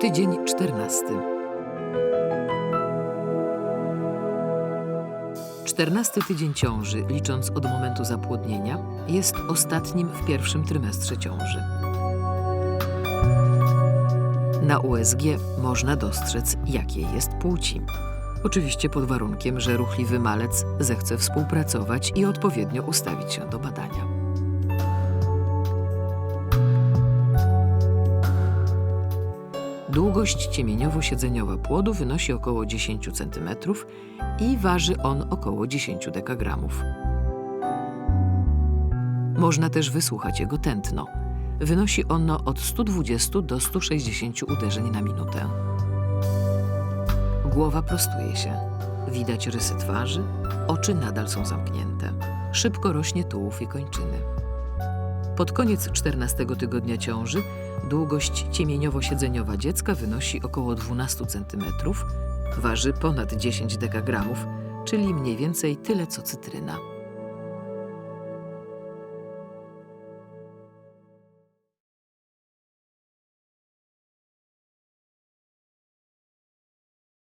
Tydzień 14. 14 tydzień ciąży, licząc od momentu zapłodnienia, jest ostatnim w pierwszym trymestrze ciąży. Na USG można dostrzec, jakiej jest płci. Oczywiście pod warunkiem, że ruchliwy malec zechce współpracować i odpowiednio ustawić się do badania. Długość ciemieniowo-siedzeniowa płodu wynosi około 10 cm i waży on około 10 dekagramów. Można też wysłuchać jego tętno. Wynosi ono od 120 do 160 uderzeń na minutę. Głowa prostuje się. Widać rysy twarzy, oczy nadal są zamknięte. Szybko rośnie tułów i kończyny. Pod koniec 14 tygodnia ciąży długość ciemieniowo-siedzeniowa dziecka wynosi około 12 cm, waży ponad 10 dekagramów, czyli mniej więcej tyle co cytryna.